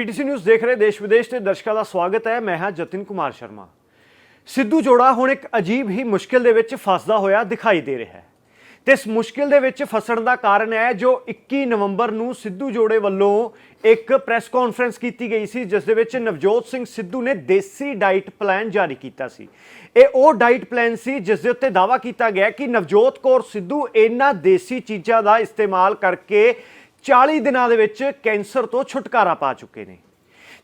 PTC news ਦੇਖ ਰਹੇ ਦੇਸ਼ ਵਿਦੇਸ਼ ਦੇ ਦਰਸ਼ਕਾਂ ਦਾ ਸਵਾਗਤ ਹੈ। ਮੈਂ ਹਾਂ ਜਤਿਨ ਕੁਮਾਰ ਸ਼ਰਮਾ। ਸਿੱਧੂ ਜੋੜਾ ਹੁਣ ਇੱਕ ਅਜੀਬ ਹੀ ਮੁਸ਼ਕਿਲ ਦੇ ਵਿੱਚ ਫਸਦਾ ਹੋਇਆ ਦਿਖਾਈ ਦੇ ਰਿਹਾ ਹੈ। ਤੇ ਇਸ ਮੁਸ਼ਕਿਲ ਦੇ ਵਿੱਚ ਫਸਣ ਦਾ ਕਾਰਨ ਹੈ ਜੋ 21 ਨਵੰਬਰ ਨੂੰ ਸਿੱਧੂ ਜੋੜੇ ਵੱਲੋਂ ਇੱਕ ਪ੍ਰੈਸ ਕਾਨਫਰੰਸ ਕੀਤੀ ਗਈ ਸੀ, ਜਿਸ ਦੇ ਵਿੱਚ ਨਵਜੋਤ ਸਿੰਘ ਸਿੱਧੂ ਨੇ ਦੇਸੀ ਡਾਈਟ ਪਲਾਨ ਜਾਰੀ ਕੀਤਾ ਸੀ। ਇਹ ਉਹ ਡਾਈਟ ਪਲਾਨ ਸੀ, ਜਿਸ ਦੇ ਉੱਤੇ ਦਾਵਾ ਕੀਤਾ ਗਿਆ ਕਿ ਨਵਜੋਤ ਕੌਰ ਸਿੱਧੂ ਇਹਨਾਂ ਦੇਸੀ ਚੀਜ਼ਾਂ ਦਾ ਇਸਤੇਮਾਲ ਕਰਕੇ 40 ਦਿਨਾਂ ਦੇ ਵਿੱਚ ਕੈਂਸਰ ਤੋਂ ਛੁਟਕਾਰਾ ਪਾ ਚੁੱਕੇ ਨੇ।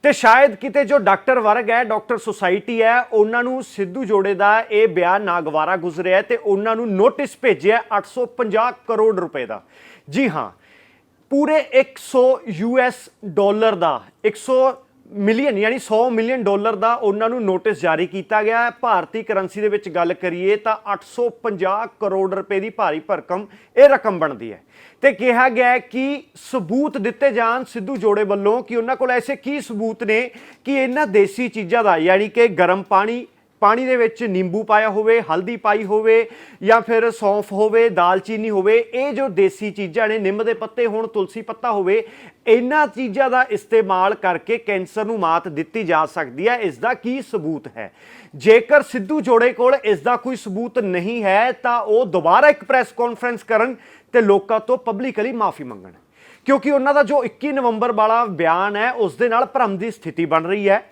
ਤੇ ਸ਼ਾਇਦ ਕਿਤੇ ਜੋ ਡਾਕਟਰ ਵਰਗ ਹੈ, ਡਾਕਟਰ ਸੁਸਾਇਟੀ ਹੈ, ਉਹਨਾਂ ਨੂੰ ਸਿੱਧੂ ਜੋੜੇ ਦਾ ਇਹ ਬਿਆਨ ਨਾਗਵਾਰਾ ਗੁਜ਼ਰਿਆ ਹੈ ਤੇ ਉਹਨਾਂ ਨੂੰ ਨੋਟਿਸ ਭੇਜਿਆ 850 ਕਰੋੜ ਰੁਪਏ ਦਾ। ਜੀ ਹਾਂ, ਪੂਰੇ 100 ਯੂਐਸ ਡਾਲਰ ਦਾ 100 ਮਿਲੀਅਨ, ਯਾਨੀ 100 ਮਿਲੀਅਨ ਡਾਲਰ ਦਾ ਉਹਨਾਂ ਨੂੰ ਨੋਟਿਸ ਜਾਰੀ ਕੀਤਾ ਗਿਆ ਹੈ। ਭਾਰਤੀ ਕਰੰਸੀ ਦੇ ਵਿੱਚ ਗੱਲ ਕਰੀਏ ਤਾਂ 850 ਕਰੋੜ ਰੁਪਏ ਦੀ ਭਾਰੀ ਭਰਕਮ ਇਹ ਰਕਮ ਬਣਦੀ ਹੈ। ਤੇ ਕਿਹਾ ਗਿਆ ਹੈ ਕਿ ਸਬੂਤ ਦਿੱਤੇ ਜਾਣ ਸਿੱਧੂ ਜੋੜੇ ਵੱਲੋਂ ਕਿ ਉਹਨਾਂ ਕੋਲ ਐਸੇ ਕੀ ਸਬੂਤ ਨੇ ਕਿ ਇਹਨਾਂ ਦੇਸੀ ਚੀਜ਼ਾਂ ਦਾ, ਯਾਨੀ ਕਿ ਗਰਮ ਪਾਣੀ ਪਾਣੀ ਦੇ ਵਿੱਚ ਨਿੰਬੂ ਪਾਇਆ ਹੋਵੇ, ਹਲਦੀ ਪਾਈ ਹੋਵੇ ਜਾਂ ਫਿਰ ਸੌਂਫ ਹੋਵੇ ਦਾਲਚੀਨੀ ਹੋਵੇ, ਇਹ ਜੋ ਦੇਸੀ ਚੀਜ਼ਾਂ ਨੇ, ਨਿੰਮ ਦੇ ਪੱਤੇ ਹੋਣ, ਤੁਲਸੀ ਪੱਤਾ ਹੋਵੇ, ਇਹਨਾਂ ਚੀਜ਼ਾਂ ਦਾ ਇਸਤੇਮਾਲ ਕਰਕੇ ਕੈਂਸਰ ਨੂੰ ਮਾਤ ਦਿੱਤੀ ਜਾ ਸਕਦੀ ਹੈ। ਇਸ ਦਾ ਕੀ ਸਬੂਤ ਹੈ? ਜੇਕਰ ਸਿੱਧੂ ਜੋੜੇ ਕੋਲ ਇਸ ਦਾ ਕੋਈ ਸਬੂਤ ਨਹੀਂ ਹੈ, ਤਾਂ ਉਹ ਦੁਬਾਰਾ ਇੱਕ ਪ੍ਰੈਸ ਕਾਨਫਰੰਸ ਕਰਨ ਤੇ ਲੋਕਾਂ ਤੋਂ ਪਬਲਿਕਲੀ ਮਾਫੀ ਮੰਗਣ। ਕਿਉਂਕਿ ਉਹਨਾਂ ਦਾ ਜੋ 21 ਨਵੰਬਰ ਵਾਲਾ ਬਿਆਨ ਹੈ, ਉਸ ਦੇ ਨਾਲ ਭਰਮ ਦੀ ਸਥਿਤੀ ਬਣ ਰਹੀ ਹੈ।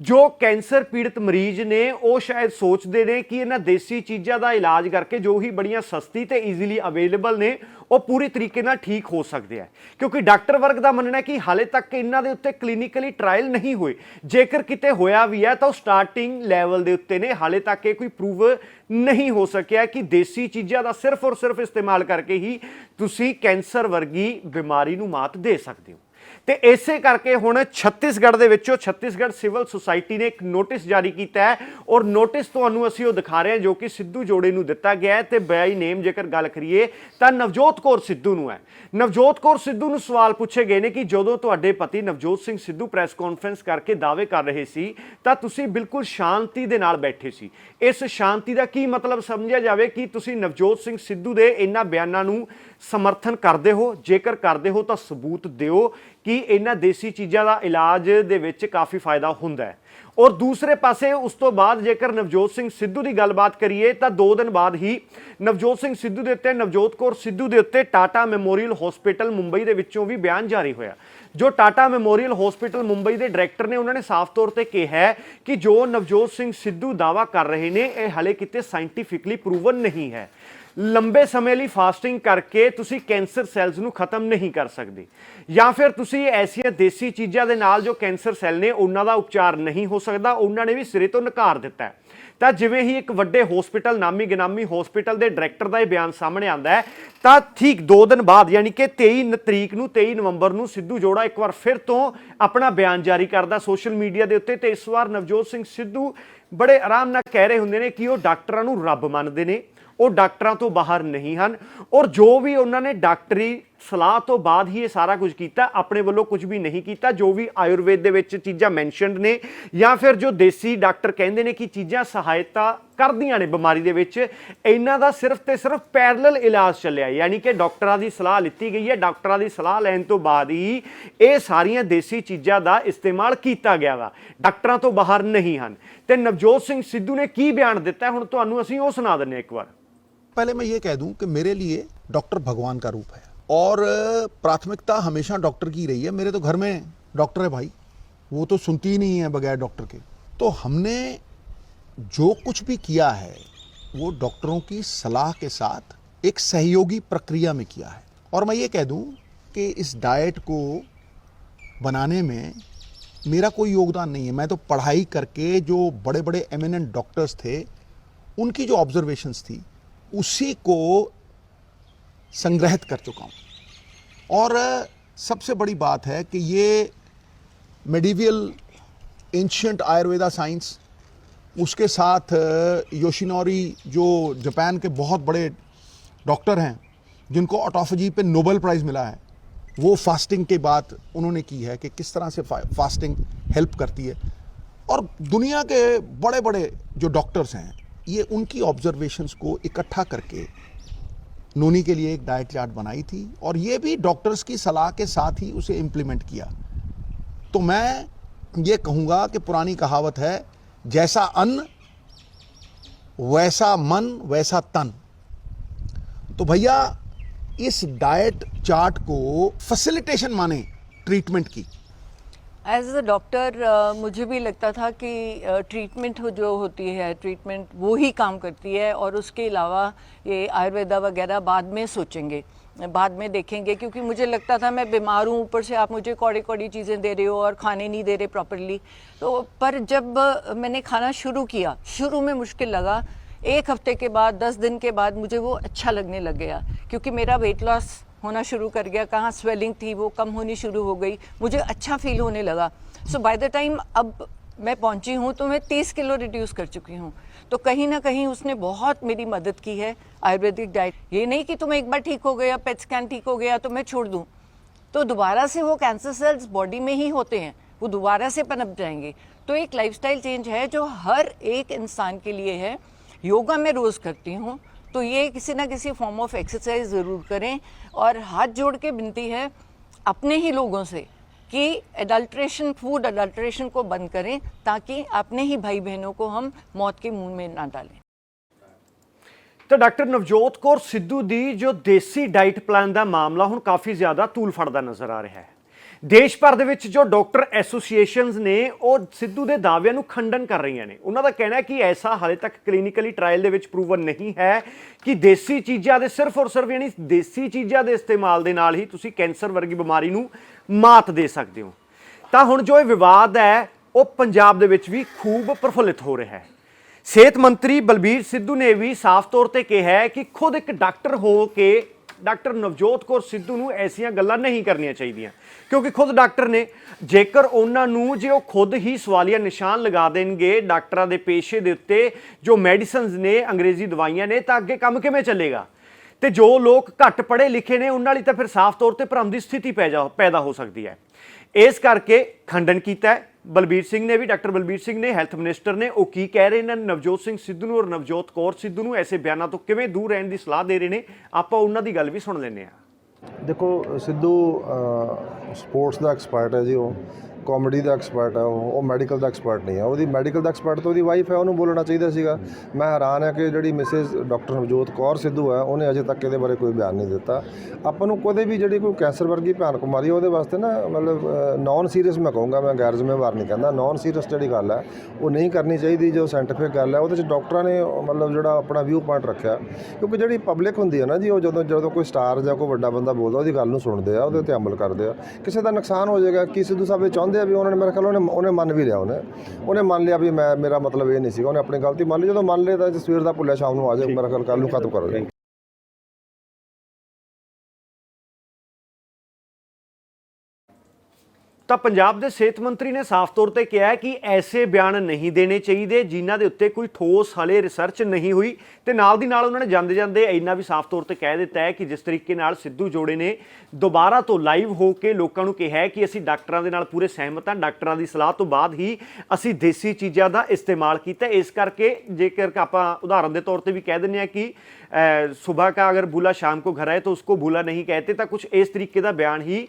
ਜੋ ਕੈਂਸਰ ਪੀੜਤ ਮਰੀਜ਼ ਨੇ, ਉਹ ਸ਼ਾਇਦ ਸੋਚਦੇ ਨੇ ਕਿ ਇਹਨਾਂ ਦੇਸੀ ਚੀਜ਼ਾਂ ਦਾ ਇਲਾਜ ਕਰਕੇ ਜੋ ਹੀ ਬੜੀਆਂ ਸਸਤੀ ਤੇ ਈਜ਼ੀਲੀ ਅਵੇਲੇਬਲ ਨੇ, ਉਹ ਪੂਰੀ ਤਰੀਕੇ ਨਾਲ ਠੀਕ ਹੋ ਸਕਦੇ ਆ। ਕਿਉਂਕਿ ਡਾਕਟਰ ਵਰਗ ਦਾ ਮੰਨਣਾ ਹੈ ਕਿ ਹਾਲੇ ਤੱਕ ਇਹਨਾਂ ਦੇ ਉੱਤੇ ਕਲੀਨਿਕਲੀ ਟ੍ਰਾਇਲ ਨਹੀਂ ਹੋਏ। ਜੇਕਰ ਕਿਤੇ ਹੋਇਆ ਵੀ ਹੈ, ਤਾਂ ਉਹ ਸਟਾਰਟਿੰਗ ਲੈਵਲ ਦੇ ਉੱਤੇ ਨੇ। ਹਾਲੇ ਤੱਕ ਇਹ ਕੋਈ ਪ੍ਰੂਵ ਨਹੀਂ ਹੋ ਸਕਿਆ ਕਿ ਦੇਸੀ ਚੀਜ਼ਾਂ ਦਾ ਸਿਰਫ ਔਰ ਸਿਰਫ ਇਸਤੇਮਾਲ ਕਰਕੇ ਹੀ ਤੁਸੀਂ ਕੈਂਸਰ ਵਰਗੀ ਬਿਮਾਰੀ ਨੂੰ ਮਾਤ ਦੇ ਸਕਦੇ ਹੋ। ਤੇ ਇਸੇ ਕਰਕੇ ਹੁਣ ਛੱਤੀਸਗੜ੍ਹ ਦੇ ਵਿੱਚੋਂ ਛੱਤੀਸਗੜ੍ਹ ਸਿਵਲ ਸੁਸਾਇਟੀ ਨੇ ਇੱਕ ਨੋਟਿਸ ਜਾਰੀ ਕੀਤਾ ਹੈ ਔਰ ਨੋਟਿਸ ਤੁਹਾਨੂੰ ਅਸੀਂ ਉਹ ਦਿਖਾ ਰਹੇ ਹਾਂ ਜੋ ਕਿ ਸਿੱਧੂ ਜੋੜੇ ਨੂੰ ਦਿੱਤਾ ਗਿਆ ਹੈ ਤੇ ਬਾਈ ਨੇਮ ਜੇਕਰ ਗੱਲ ਕਰੀਏ ਤਾਂ ਨਵਜੋਤ ਕੌਰ ਸਿੱਧੂ ਨੂੰ ਹੈ। ਨਵਜੋਤ ਕੌਰ ਸਿੱਧੂ ਨੂੰ ਸਵਾਲ ਪੁੱਛੇ ਗਏ ਨੇ ਕਿ ਜਦੋਂ ਤੁਹਾਡੇ ਪਤੀ ਨਵਜੋਤ ਸਿੰਘ ਸਿੱਧੂ ਪ੍ਰੈਸ ਕਾਨਫਰੰਸ ਕਰਕੇ ਦਾਅਵੇ ਕਰ ਰਹੇ ਸੀ ਤਾਂ ਤੁਸੀਂ ਬਿਲਕੁਲ ਸ਼ਾਂਤੀ ਦੇ ਨਾਲ ਬੈਠੇ ਸੀ। ਇਸ ਸ਼ਾਂਤੀ ਦਾ ਕੀ ਮਤਲਬ ਸਮਝਿਆ ਜਾਵੇ ਕਿ ਤੁਸੀਂ ਨਵਜੋਤ ਸਿੰਘ ਸਿੱਧੂ ਦੇ ਇਹਨਾਂ ਬਿਆਨਾਂ ਨੂੰ ਸਮਰਥਨ ਕਰਦੇ ਹੋ? ਜੇਕਰ ਕਰਦੇ ਹੋ ਤਾਂ ਸਬੂਤ ਦਿਓ। ਕਿ ਇਹਨਾਂ ਦੇਸੀ ਚੀਜ਼ਾਂ ਦਾ ਇਲਾਜ ਦੇ ਵਿੱਚ ਕਾਫੀ ਫਾਇਦਾ ਹੁੰਦਾ ਹੈ। ਔਰ ਦੂਸਰੇ ਪਾਸੇ ਉਸ ਤੋਂ ਬਾਅਦ ਜੇਕਰ ਨਵਜੋਤ ਸਿੰਘ ਸਿੱਧੂ ਦੀ ਗੱਲਬਾਤ ਕਰੀਏ, ਤਾਂ 2 ਦਿਨ ਬਾਅਦ ਹੀ ਨਵਜੋਤ ਸਿੰਘ ਸਿੱਧੂ ਦੇ ਉੱਤੇ, ਨਵਜੋਤ ਕੌਰ ਸਿੱਧੂ ਦੇ ਉੱਤੇ ਟਾਟਾ ਮੈਮੋਰੀਅਲ ਹਸਪੀਟਲ ਮੁੰਬਈ ਦੇ ਵਿੱਚੋਂ ਵੀ ਬਿਆਨ ਜਾਰੀ ਹੋਇਆ। ਜੋ ਟਾਟਾ ਮੈਮੋਰੀਅਲ ਹਸਪੀਟਲ ਮੁੰਬਈ ਦੇ ਡਾਇਰੈਕਟਰ ਨੇ ਉਹਨਾਂ ਨੇ ਸਾਫ਼ ਤੌਰ ਤੇ ਕਿਹਾ ਹੈ ਕਿ ਜੋ ਨਵਜੋਤ ਸਿੰਘ ਸਿੱਧੂ ਦਾਵਾ ਕਰ ਰਹੇ ਨੇ, ਇਹ ਹਲੇ ਕਿਤੇ ਸਾਇੰਟੀਫਿਕਲੀ ਪ੍ਰੂਵਨ ਨਹੀਂ ਹੈ। ਲੰਬੇ ਸਮੇਂ ਲਈ ਫਾਸਟਿੰਗ ਕਰਕੇ ਤੁਸੀਂ ਕੈਂਸਰ ਸੈਲਸ ਨੂੰ ਖਤਮ ਨਹੀਂ ਕਰ ਸਕਦੇ। ਜਾਂ ਫਿਰ ਤੁਸੀਂ ਐਸੀਆਂ ਦੇਸੀ ਚੀਜ਼ਾਂ ਦੇ ਨਾਲ ਜੋ ਕੈਂਸਰ ਸੈੱਲ ਨੇ, ਉਹਨਾਂ ਦਾ ਉਪਚਾਰ ਨਹੀਂ ਹੋ ਸਕਦਾ, ਉਹਨਾਂ ਨੇ ਵੀ ਸਿਰੇ ਤੋਂ ਨਕਾਰ ਦਿੱਤਾ ਹੈ। ਤਾਂ ਜਿਵੇਂ ਹੀ ਇੱਕ ਵੱਡੇ ਹਸਪੀਟਲ ਨਾਮੀ ਗਨਾਮੀ ਹਸਪੀਟਲ ਦੇ ਡਾਇਰੈਕਟਰ ਦਾ ਇਹ ਬਿਆਨ ਸਾਹਮਣੇ ਆਂਦਾ ਹੈ, ਤਾਂ ਠੀਕ 2 ਦਿਨ ਬਾਅਦ, ਯਾਨੀ ਕਿ 23 ਤਰੀਕ ਨੂੰ 23 ਨਵੰਬਰ ਨੂੰ ਸਿੱਧੂ ਜੋੜਾ ਇੱਕ ਵਾਰ ਫਿਰ ਤੋਂ ਆਪਣਾ ਬਿਆਨ ਜਾਰੀ ਕਰਦਾ ਸੋਸ਼ਲ ਮੀਡੀਆ ਦੇ ਉੱਤੇ, ਤੇ ਇਸ ਵਾਰ ਨਵਜੋਤ ਸਿੰਘ ਸਿੱਧੂ ਬੜੇ ਆਰਾਮ ਨਾਲ ਕਹਿ ਰਹੇ ਹੁੰਦੇ ਨੇ ਕਿ ਉਹ ਡਾਕਟਰਾਂ ਨੂੰ ਰੱਬ ਮੰਨਦੇ ਨੇ। ਉਹ ਡਾਕਟਰਾਂ ਤੋਂ ਬਾਹਰ ਨਹੀਂ ਹਨ ਔਰ ਜੋ ਵੀ ਉਹਨਾਂ ਨੇ ਡਾਕਟਰੀ ਸਲਾਹ ਤੋਂ ਬਾਅਦ ਹੀ ਇਹ ਸਾਰਾ ਕੁਝ ਕੀਤਾ, ਆਪਣੇ ਵੱਲੋਂ ਕੁਝ ਵੀ ਨਹੀਂ ਕੀਤਾ, ਜੋ ਵੀ ਆਯੁਰਵੇਦ ਦੇ ਵਿੱਚ ਚੀਜ਼ਾਂ ਮੈਂਸ਼ਨਡ ਨੇ ਜਾਂ ਫਿਰ ਜੋ ਦੇਸੀ ਡਾਕਟਰ ਕਹਿੰਦੇ ਨੇ ਕਿ ਚੀਜ਼ਾਂ ਸਹਾਇਤਾ ਕਰਦੀਆਂ ਨੇ ਬਿਮਾਰੀ ਦੇ ਵਿੱਚ, ਇਹਨਾਂ ਦਾ ਸਿਰਫ ਤੇ ਸਿਰਫ ਪੈਰਲਲ ਇਲਾਜ ਚੱਲਿਆ, ਯਾਨੀ ਕਿ ਡਾਕਟਰਾਂ ਦੀ ਸਲਾਹ ਲਿੱਤੀ ਗਈ ਹੈ, ਡਾਕਟਰਾਂ ਦੀ ਸਲਾਹ ਲੈਣ ਤੋਂ ਬਾਅਦ ਹੀ ਇਹ ਸਾਰੀਆਂ ਦੇਸੀ ਚੀਜ਼ਾਂ ਦਾ ਇਸਤੇਮਾਲ ਕੀਤਾ ਗਿਆ ਵਾ, ਡਾਕਟਰਾਂ ਤੋਂ ਬਾਹਰ ਨਹੀਂ ਹਨ। ਤੇ ਨਵਜੋਤ ਸਿੰਘ ਸਿੱਧੂ ਨੇ ਕੀ ਬਿਆਨ ਦਿੱਤਾ ਹੁਣ ਤੁਹਾਨੂੰ ਅਸੀਂ ਉਹ ਸੁਣਾ ਦਿੰਨੇ ਇੱਕ ਵਾਰ। पहले मैं ये कह दूँ कि मेरे लिए डॉक्टर भगवान का रूप है। और प्राथमिकता हमेशा डॉक्टर की रही है। मेरे तो घर में डॉक्टर है भाई। वो तो सुनती ही नहीं है बगैर डॉक्टर के। तो हमने जो कुछ भी किया है, वो डॉक्टरों की सलाह के साथ एक सहयोगी प्रक्रिया में किया है। और मैं ये कह दूँ कि इस डाइट को बनाने में मेरा कोई योगदान नहीं है। मैं तो पढ़ाई करके जो बड़े बड़े एमिनेंट डॉक्टर्स थे, उनकी जो ऑब्जर्वेशंस थी उसी को संग्रहित कर चुका हूँ। और सबसे बड़ी बात है कि ये मेडिवियल एंशंट आयुर्वेदा साइंस, उसके साथ योशिनोरी, जो जापान के बहुत बड़े डॉक्टर हैं, जिनको ऑटोफजी पे नोबेल प्राइज़ मिला है, वो फास्टिंग के बात उन्होंने की है कि किस तरह से फास्टिंग हेल्प करती है। और दुनिया के बड़े बड़े जो डॉक्टर्स हैं ये उनकी ऑब्जर्वेशंस को इकट्ठा करके नोनी के लिए एक डाइट चार्ट बनाई थी और ये भी डॉक्टर्स की सलाह के साथ ही उसे इम्प्लीमेंट किया। तो मैं ये कहूँगा कि पुरानी कहावत है, जैसा अन्न, वैसा मन, वैसा तन। तो भैया, इस डाइट चार्ट को फैसिलिटेशन माने ट्रीटमेंट की। एज अ डॉक्टर uh, मुझे भी लगता था कि ट्रीटमेंट हो जो होती है ट्रीटमेंट वो ही काम करती है और उसके अलावा ये आयुर्वेदा वगैरह बाद में सोचेंगे बाद में देखेंगे क्योंकि मुझे लगता था मैं बीमार हूँ ऊपर से आप मुझे कौड़ी कौड़ी चीज़ें दे रहे हो और खाने नहीं दे रहे प्रॉपरली तो पर जब मैंने खाना शुरू किया शुरू में मुश्किल लगा एक हफ़्ते के बाद दस दिन के बाद मुझे वो अच्छा लगने लग गया क्योंकि मेरा वेट लॉस होना शुरू कर गया, कहाँ स्वेलिंग थी वो, कम होनी शुरू हो गई, मुझे अच्छा फील होने लगा। सो बाय द टाइम अब मैं पहुँची हूँ तो मैं तीस किलो रिड्यूस कर चुकी हूँ। तो कहीं ना कहीं उसने बहुत मेरी मदद की है, आयुर्वेदिक डाइट ये नहीं कि तुम एक बार ठीक हो गया पेट स्कैन ठीक हो गया तो मैं छोड़ दूँ। तो दोबारा से वो कैंसर सेल्स बॉडी में ही होते हैं, वो दोबारा से पनप जाएँगे। तो एक लाइफस्टाइल चेंज है जो हर एक इंसान के लिए है। योगा मैं रोज़ करती हूँ तो ये किसी ना किसी फॉर्म ऑफ एक्सरसाइज ज़रूर करें और हाथ जोड़ के विनती है अपने ही लोगों से कि एडल्ट्रेशन फूड एडल्ट्रेशन को बंद करें ताकि अपने ही भाई बहनों को हम मौत के मुंह में ना डालें ਤਾਂ ਡਾਕਟਰ ਨਵਜੋਤ ਕੌਰ ਸਿੱਧੂ ਦੀ ਜੋ ਦੇਸੀ ਡਾਈਟ ਪਲਾਨ ਦਾ ਮਾਮਲਾ ਹੁਣ ਕਾਫੀ ਜ਼ਿਆਦਾ ਤੂਲ ਫੜਦਾ ਨਜ਼ਰ ਆ ਰਿਹਾ ਹੈ ਦੇਸ਼ ਭਰ ਦੇ ਵਿੱਚ ਜੋ ਡਾਕਟਰ ਐਸੋਸੀਏਸ਼ਨਸ ਨੇ, ਉਹ ਸਿੱਧੂ ਦੇ ਦਾਅਵਿਆਂ ਨੂੰ ਖੰਡਨ ਕਰ ਰਹੀਆਂ ਨੇ। ਉਹਨਾਂ ਦਾ ਕਹਿਣਾ ਹੈ ਕਿ ਐਸਾ ਹਾਲੇ ਤੱਕ ਕਲੀਨਿਕਲੀ ਟ੍ਰਾਇਲ ਦੇ ਵਿੱਚ ਪ੍ਰੂਵਨ ਨਹੀਂ ਹੈ ਕਿ ਦੇਸੀ ਚੀਜ਼ਾਂ ਦੇ ਸਿਰਫ ਔਰ ਸਿਰਫ ਯਾਨੀ ਦੇਸੀ ਚੀਜ਼ਾਂ ਦੇ ਇਸਤੇਮਾਲ ਦੇ ਨਾਲ ਹੀ ਤੁਸੀਂ ਕੈਂਸਰ ਵਰਗੀ ਬਿਮਾਰੀ ਨੂੰ ਮਾਤ ਦੇ ਸਕਦੇ ਹੋ। ਤਾਂ ਹੁਣ ਜੋ ਇਹ ਵਿਵਾਦ ਹੈ, ਉਹ ਪੰਜਾਬ ਦੇ ਵਿੱਚ ਵੀ ਖੂਬ ਪ੍ਰਫੁੱਲਿਤ ਹੋ ਰਿਹਾ ਹੈ। ਸਿਹਤ ਮੰਤਰੀ ਬਲਬੀਰ ਸਿੱਧੂ ਨੇ ਵੀ ਸਾਫ਼ ਤੌਰ ਤੇ ਕਿਹਾ ਹੈ ਕਿ ਖੁਦ ਇੱਕ ਡਾਕਟਰ ਹੋ ਕੇ ਡਾਕਟਰ ਨਵਜੋਤ ਕੌਰ ਸਿੱਧੂ ਨੂੰ ਐਸੀਆਂ ਗੱਲਾਂ ਨਹੀਂ ਕਰਨੀਆਂ ਚਾਹੀਦੀਆਂ। ਕਿਉਂਕਿ ਖੁਦ ਡਾਕਟਰ ਨੇ ਜੇਕਰ ਉਹਨਾਂ ਨੂੰ ਜੇ ਉਹ ਖੁਦ ਹੀ ਸਵਾਲੀਆ ਨਿਸ਼ਾਨ ਲਗਾ ਦੇਣਗੇ ਡਾਕਟਰਾਂ ਦੇ ਪੇਸ਼ੇ ਦੇ ਉੱਤੇ ਜੋ ਮੈਡੀਸਿਨਸ ਨੇ, ਅੰਗਰੇਜ਼ੀ ਦਵਾਈਆਂ ਨੇ, ਤਾਂ ਅੱਗੇ ਕੰਮ ਕਿਵੇਂ ਚੱਲੇਗਾ? ਤੇ ਜੋ ਲੋਕ ਘੱਟ ਪੜ੍ਹੇ ਲਿਖੇ ਨੇ, ਉਹਨਾਂ ਲਈ ਤਾਂ ਫਿਰ ਸਾਫ਼ ਤੌਰ ਤੇ ਭਰਮ ਦੀ ਸਥਿਤੀ ਪੈ ਜਾ ਪੈਦਾ ਹੋ ਸਕਦੀ ਹੈ। ਇਸ ਕਰਕੇ ਖੰਡਨ ਕੀਤਾ ਹੈ। ਬਲਬੀਰ ਸਿੰਘ ਨੇ ਵੀ, ਡਾਕਟਰ ਬਲਬੀਰ ਸਿੰਘ ਨੇ, ਹੈਲਥ ਮਿਨਿਸਟਰ ਨੇ, ਉਹ ਕੀ ਕਹਿ ਰਹੇ ਨੇ? ਨਵਜੋਤ ਸਿੰਘ ਸਿੱਧੂ ਨੂੰ ਔਰ ਨਵਜੋਤ ਕੌਰ ਸਿੱਧੂ ਨੂੰ ਐਸੇ ਬਿਆਨਾਂ ਤੋਂ ਕਿਵੇਂ ਦੂਰ ਰਹਿਣ ਦੀ ਸਲਾਹ ਦੇ ਰਹੇ ਨੇ? ਆਪਾਂ ਉਹਨਾਂ ਦੀ ਗੱਲ ਵੀ ਸੁਣ ਲੈਂਦੇ ਹਾਂ। ਦੇਖੋ ਸਿੱਧੂ ਸਪੋਰਟਸ ਦਾ ਐਕਸਪਰਟ ਹੈ ਜੀ ਉਹ। ਕਾਮੇਡੀ ਦਾ ਐਕਸਪਰਟ ਹੈ ਉਹ ਉਹ ਮੈਡੀਕਲ ਦਾ ਐਕਸਪਰਟ ਨਹੀਂ ਹੈ ਉਹਦੀ ਮੈਡੀਕਲ ਦਾ ਐਕਸਪਰਟ ਤਾਂ ਉਹਦੀ ਵਾਈਫ ਹੈ, ਉਹਨੂੰ ਬੋਲਣਾ ਚਾਹੀਦਾ ਸੀਗਾ। ਮੈਂ ਹੈਰਾਨ ਹਾਂ ਕਿ ਜਿਹੜੀ ਮਿਸਿਸ ਡਾਕਟਰ ਨਵਜੋਤ ਕੌਰ ਸਿੱਧੂ ਹੈ, ਉਹਨੇ ਅਜੇ ਤੱਕ ਇਹਦੇ ਬਾਰੇ ਕੋਈ ਬਿਆਨ ਨਹੀਂ ਦਿੱਤਾ। ਆਪਾਂ ਨੂੰ ਕਦੇ ਵੀ ਜਿਹੜੀ ਕੋਈ ਕੈਂਸਰ ਵਰਗੀ ਭਿਆਨਕ ਬਿਮਾਰੀ ਉਹਦੇ ਵਾਸਤੇ ਨਾ ਮਤਲਬ ਨਾਨ ਸੀਰੀਅਸ ਮੈਂ ਕਹੂੰਗਾ, ਮੈਂ ਗੈਰ ਜ਼ਿੰਮੇਵਾਰ ਨਹੀਂ ਕਹਿੰਦਾ। ਨਾਨ ਸੀਰੀਅਸ ਜਿਹੜੀ ਗੱਲ ਹੈ, ਉਹ ਨਹੀਂ ਕਰਨੀ ਚਾਹੀਦੀ, ਜੋ ਸਾਇੰਟੀਫਿਕ ਗੱਲ ਹੈ, ਉਹਦੇ ਚ ਡਾਕਟਰਾਂ ਨੇ ਮਤਲਬ ਜਿਹੜਾ ਆਪਣਾ ਵਿਊ ਪੁਆਇੰਟ ਰੱਖਿਆ। ਕਿਉਂਕਿ ਜਿਹੜੀ ਪਬਲਿਕ ਹੁੰਦੀ ਹੈ ਨਾ ਜੀ, ਉਹ ਜਦੋਂ ਜਦੋਂ ਕੋਈ ਸਟਾਰ ਜਾਂ ਕੋਈ ਵੱਡਾ ਬੰਦਾ ਬੋਲਦਾ, ਉਹਦੀ ਗੱਲ ਨੂੰ ਸੁਣਦੇ ਆ, ਉਹਦੇ ਉੱਤੇ ਅਮਲ ਕਰਦੇ ਆ। ਕਿਸੇ ਦਾ ਨੁਕਸਾਨ ਹੋ ਜਾਏਗਾ, ਕੀ ਸਿੱਧੂ ਸਾਹਿਬ ਇਹ ਚਾਹੁੰਦੇ ਆ ਵੀ ਉਹਨਾਂ ਨੇ ਮੇਰੇ ਖਿਆਲ ਉਹਨੇ ਉਹਨੇ ਮੰਨ ਵੀ ਲਿਆ ਉਹਨੇ। ਉਹਨੇ ਮੰਨ ਲਿਆ ਵੀ ਮੈਂ ਮੇਰਾ ਮਤਲਬ ਇਹ ਨਹੀਂ ਸੀਗਾ। ਉਹਨੇ ਆਪਣੀ ਗਲਤੀ ਮੰਨ ਲਈ। ਜਦੋਂ ਮੰਨ ਲਿਆ ਤਾਂ ਸਵੇਰ ਦਾ ਭੁੱਲਿਆ, ਸ਼ਾਮ ਨੂੰ ਆ ਜਾਏ ਮੇਰੇ ਖਿਆਲ ਕੱਲ ਨੂੰ ਖਤਮ ਕਰ ਜੀ। ਤਾਂ ਪੰਜਾਬ ਦੇ ਸਿਹਤ ਮੰਤਰੀ ਨੇ ਸਾਫ਼ ਤੌਰ ਤੇ ਕਿਹਾ ਕਿ ਐਸੇ ਬਿਆਨ ਨਹੀਂ ਦੇਣੇ ਚਾਹੀਦੇ, ਜਿਨ੍ਹਾਂ ਦੇ ਉੱਤੇ ਕੋਈ ਠੋਸ ਹਲੇ ਰਿਸਰਚ ਨਹੀਂ ਹੋਈ। ਤੇ ਨਾਲ ਦੀ ਨਾਲ ਉਹਨਾਂ ਨੇ ਜਾਂਦੇ ਜਾਂਦੇ ਇੰਨਾ ਵੀ ਸਾਫ਼ ਤੌਰ ਤੇ ਕਹਿ ਦਿੱਤਾ ਹੈ ਕਿ ਜਿਸ ਤਰੀਕੇ ਨਾਲ ਸਿੱਧੂ ਜੋੜੇ ਨੇ ਦੁਬਾਰਾ ਤੋਂ ਲਾਈਵ ਹੋ ਕੇ ਲੋਕਾਂ ਨੂੰ ਕਿਹਾ ਕਿ ਅਸੀਂ ਡਾਕਟਰਾਂ ਦੇ ਨਾਲ ਪੂਰੇ ਸਹਿਮਤ ਹਾਂ। ਡਾਕਟਰਾਂ ਦੀ ਸਲਾਹ ਤੋਂ ਬਾਅਦ ਹੀ ਅਸੀਂ ਦੇਸੀ ਚੀਜ਼ਾਂ ਦਾ ਇਸਤੇਮਾਲ ਕੀਤਾ। ਇਸ ਕਰਕੇ ਜੇਕਰ ਆਪਾਂ ਉਦਾਹਰਨ ਦੇ ਤੌਰ ਤੇ ਵੀ ਕਹਿ ਦਿੰਨੇ ਆ ਕਿ ਸਵੇਰ ਕਾ ਅਗਰ ਬੁਲਾ ਸ਼ਾਮ ਕੋ ਘਰ ਆਏ ਤਾਂ ਉਸਕੋ ਬੁਲਾ ਨਹੀਂ ਕਹਤੇ, ਤਾਂ ਕੁਝ ਇਸ ਤਰੀਕੇ ਦਾ ਬਿਆਨ ਹੀ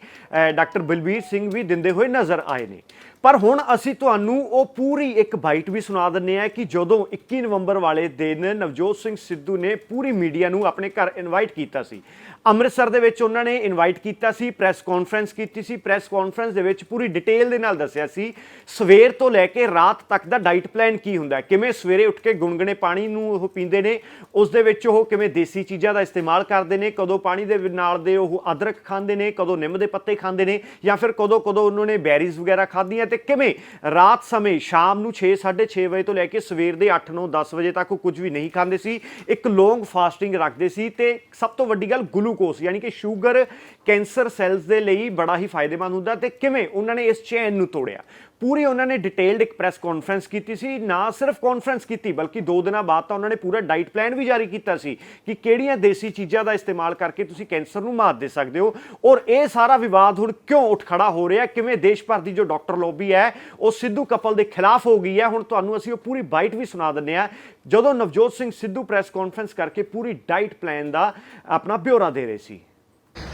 ਡਾਕਟਰ ਬਲਬੀਰ ਸਿੰਘ ਵੀ ਦਿੰਦੇ ਹੋਏ ਨਜ਼ਰ ਆਏ ਨੇ। ਪਰ ਹੁਣ ਅਸੀਂ ਤੁਹਾਨੂੰ ਉਹ ਪੂਰੀ ਇੱਕ ਬਾਈਟ ਵੀ ਸੁਣਾ ਦਿੰਨੇ ਆ ਕਿ ਜਦੋਂ 21 ਨਵੰਬਰ ਵਾਲੇ ਦਿਨ ਨਵਜੋਤ ਸਿੰਘ ਸਿੱਧੂ ਨੇ ਪੂਰੀ ਮੀਡੀਆ ਨੂੰ ਆਪਣੇ ਘਰ ਇਨਵਾਈਟ ਕੀਤਾ ਸੀ। ਅੰਮ੍ਰਿਤਸਰ ਦੇ ਵਿੱਚ ਉਹਨਾਂ ਨੇ ਇਨਵਾਈਟ ਕੀਤਾ ਸੀ ਪ੍ਰੈਸ ਕਾਨਫਰੰਸ ਕੀਤੀ ਸੀ ਪ੍ਰੈਸ ਕਾਨਫਰੰਸ ਦੇ ਵਿੱਚ ਪੂਰੀ ਡਿਟੇਲ ਦੇ ਨਾਲ ਦੱਸਿਆ ਸੀ, ਸਵੇਰ ਤੋਂ ਲੈ ਕੇ ਰਾਤ ਤੱਕ ਦਾ ਡਾਈਟ ਪਲਾਨ ਕੀ ਹੁੰਦਾ ਕਿਵੇਂ ਸਵੇਰੇ ਉੱਠ ਕੇ ਗੁੰਗਣੇ ਪਾਣੀ ਨੂੰ ਉਹ ਪੀਂਦੇ ਨੇ, ਉਸ ਦੇ ਵਿੱਚ ਉਹ ਕਿਵੇਂ ਦੇਸੀ ਚੀਜ਼ਾਂ ਦਾ ਇਸਤੇਮਾਲ ਕਰਦੇ ਨੇ, ਕਦੋਂ ਪਾਣੀ ਦੇ ਨਾਲ ਦੇ ਉਹ ਅਦਰਕ ਖਾਂਦੇ ਨੇ, ਕਦੋਂ ਨਿੰਮ ਦੇ ਪੱਤੇ ਖਾਂਦੇ ਨੇ ਜਾਂ ਫਿਰ ਕਦੋਂ ਕਦੋਂ ਉਹਨਾਂ ਨੇ ਬੈਰੀਜ਼ ਵਗੈਰਾ ਖਾਧੀਆਂ ਤੇ ਕਿਵੇਂ? ਰਾਤ ਸਮੇਂ, ਸ਼ਾਮ ਨੂੰ 6 6:30 ਵਜੇ ਤੋਂ ਲੈ ਕੇ ਸਵੇਰ ਦੇ 8 9 10 ਵਜੇ ਤੱਕ ਉਹ ਕੁਝ ਵੀ ਨਹੀਂ ਖਾਂਦੇ ਸੀ। ਇੱਕ ਲੌਂਗ ਫਾਸਟਿੰਗ ਰੱਖਦੇ ਸੀ ਤੇ ਸਭ ਤੋਂ ਵੱਡੀ ਗੱਲ ਗਲੂਕੋਸ ਯਾਨੀ ਕਿ ਸ਼ੂਗਰ ਕੈਂਸਰ ਸੈਲਸ ਦੇ ਲਈ ਬੜਾ ਹੀ ਫਾਇਦੇਮੰਦ ਹੁੰਦਾ ਤੇ ਕਿਵੇਂ? ਉਹਨਾਂ ਨੇ ਇਸ ਚੇਨ ਨੂੰ ਤੋੜਿਆ। ਪੂਰੀ ਉਹਨਾਂ ਨੇ ਡਿਟੇਲਡ ਇੱਕ ਪ੍ਰੈਸ ਕਾਨਫਰੰਸ ਕੀਤੀ ਸੀ ਨਾ ਸਿਰਫ ਕਾਨਫਰੰਸ ਕੀਤੀ ਬਲਕਿ 2 ਦਿਨਾਂ ਬਾਅਦ ਤਾਂ ਉਹਨਾਂ ਨੇ ਪੂਰਾ ਡਾਈਟ ਪਲਾਨ ਵੀ ਜਾਰੀ ਕੀਤਾ ਸੀ ਕਿ ਕਿਹੜੀਆਂ ਦੇਸੀ ਚੀਜ਼ਾਂ ਦਾ ਇਸਤੇਮਾਲ ਕਰਕੇ ਤੁਸੀਂ ਕੈਂਸਰ ਨੂੰ ਮਾਤ ਦੇ ਸਕਦੇ ਹੋ ਔਰ ਇਹ ਸਾਰਾ ਵਿਵਾਦ ਹੁਣ ਕਿਉਂ ਉੱਠ ਖੜਾ ਹੋ ਰਿਹਾ ਕਿਵੇਂ ਦੇਸ਼ ਭਰ ਦੀ ਜੋ ਡਾਕਟਰ ਲੌਬੀ ਹੈ ਉਹ ਸਿੱਧੂ ਕਪਲ ਦੇ ਖਿਲਾਫ ਹੋ ਗਈ ਹੈ ਹੁਣ ਤੁਹਾਨੂੰ ਅਸੀਂ ਉਹ ਪੂਰੀ ਬਾਈਟ ਵੀ ਸੁਣਾ ਦਿੰਨੇ ਆ ਜਦੋਂ ਨਵਜੋਤ ਸਿੰਘ ਸਿੱਧੂ ਪ੍ਰੈਸ ਕਾਨਫਰੰਸ ਕਰਕੇ ਪੂਰੀ ਡਾਈਟ ਪਲਾਨ ਦਾ ਆਪਣਾ ਬਿਊਰਾ ਦੇ ਰਹੇ ਸੀ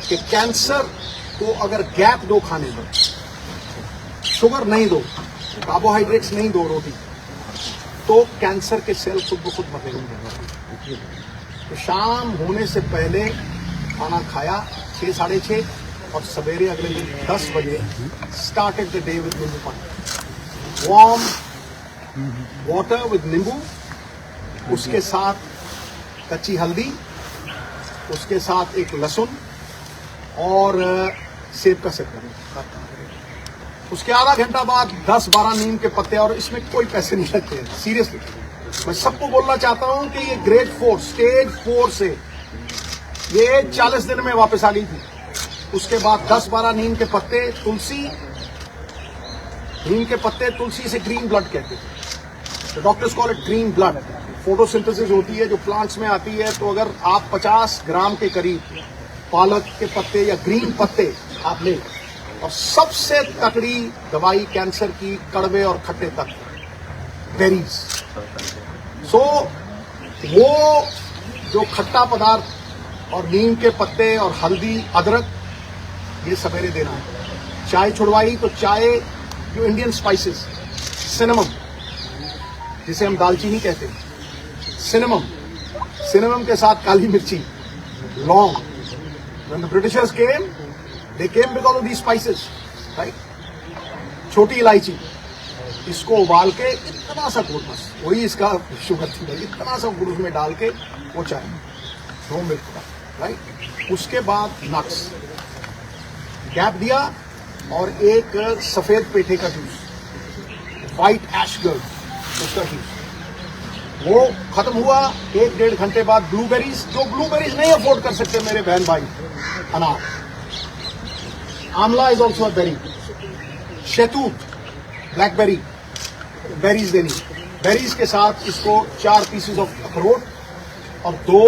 कि कैंसर को अगर गैप दो खाने में शुगर नहीं दो कार्बोहाइड्रेट्स नहीं दो रोटी तो कैंसर के सेल खुद ब खुद मरेंगे तो शाम होने से पहले खाना खाया छः साढ़े छः और सवेरे अगले दिन दस बजे स्टार्टेड द डे विद नींबू पानी। वार्म वाटर विद नींबू, उसके साथ कच्ची हल्दी, उसके साथ एक लहसुन और, सेब का सेवन उसके आधा घंटा बाद दस बारह नीम के पत्ते और इसमें कोई पैसे नहीं लगते हैं सीरियसली मैं सबको बोलना चाहता हूँ कि ये ग्रेड फोर स्टेज फोर से ये 40 दिन में वापस आ गई थी। उसके बाद दस बारह नीम के पत्ते तुलसी, नीम के पत्ते तुलसी से ग्रीन ब्लड कहते हैं। Doctors call it green blood photosynthesis होती है, जो प्लांट्स में आती है तो अगर आप 50 ग्राम के करीब पालक के पत्ते या ग्रीन पत्ते आप लें। और सबसे तकड़ी दवाई कैंसर की कड़वे और खट्टे तक। बेरीज सो so, वो जो खट्टा पदार्थ और नीम के पत्ते और हल्दी अदरक ये सवेरे देना है। चाय छुड़वाई तो चाय जो इंडियन स्पाइसेस सिनेमम जिसे हम दालचीनी कहते हैं। सिनेमम सिनेमम के साथ काली मिर्ची लौंग when the they came because of these spices, right? छोटी इलायची। इसको उबाल के इतना सा गुड़, बस वही इसका शुगर थी भाई, इतना सा गुड़ उसमें डाल के वो चाय नो मिल्क का राइट उसके बाद नट्स गैप दिया और एक सफ़ेद पेठे का जूस वाइट एश गर्ड उसका जूस वो खत्म हुआ, एक डेढ़ घंटे बाद ब्लूबेरीज जो ब्लूबेरीज नहीं अफोर्ड कर सकते मेरे बहन भाई, अनार। Amla is also a berry शैतूत ब्लैकबेरी बेरीज देनी बेरीज के साथ इसको चार पीसेस ऑफ़ अखरोट और दो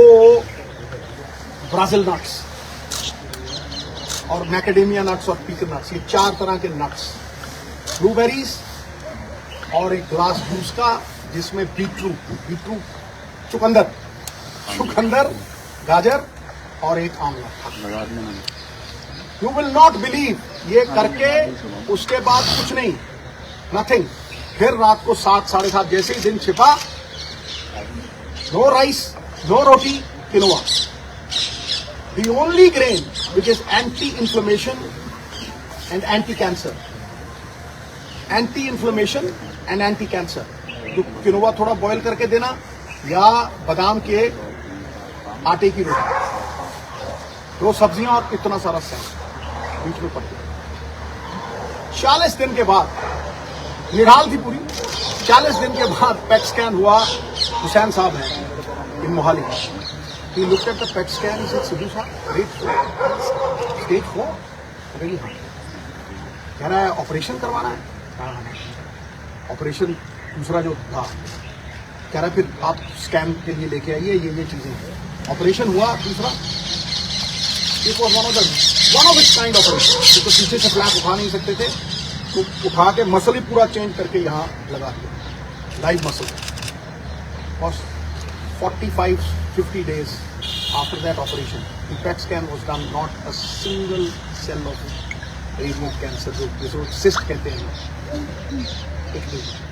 ब्राजिल नट्स और मैकेडेमिया नट्स और पीकर नट्स ये चार तरह के नट्स ब्लूबेरीज और एक ग्लास जूस का, जिसमें बीटरूट बीटरूट चुकंदर चुकंदर, गाजर और एक आंवला यू विल नॉट बिलीव ये करके उसके बाद कुछ नहीं. नथिंग फिर रात को सात, साढ़े सात जैसे ही दिन छिपा no rice no roti quinoa the only grain which is anti-inflammation and anti-cancer. Anti-inflammation and anti-cancer तो किनोवा थोड़ा बॉईल करके देना या बादाम के आटे की रोटी। दो सब्ज़ियाँ और इतना सारा सैन बीच में पड़ती चालीस दिन के बाद निढाल थी पूरी। चालीस दिन के बाद पेट स्कैन हुआ। हुसैन साहब हैं, in Mohali he look at the PET scan is Sidhu sahab great stage four अरे हाँ कह रहा है ऑपरेशन करवाना है? ऑपरेशन दूसरा जो था, कह रहा है, फिर आप स्कैन के लिए लेके आइए ये ये चीज़ें ऑपरेशन हुआ दूसरा। It was one of the one of its kind operation क्योंकि पीछे से फ्लैप उठा नहीं सकते थे तो उठा के मसल ही पूरा चेंज करके यहाँ लगा दिया। लाइव मसल और 45 50 days after that operation, the PET scan was done. Not a single cell of cancer, जो जिसको cyst कहते हैं भी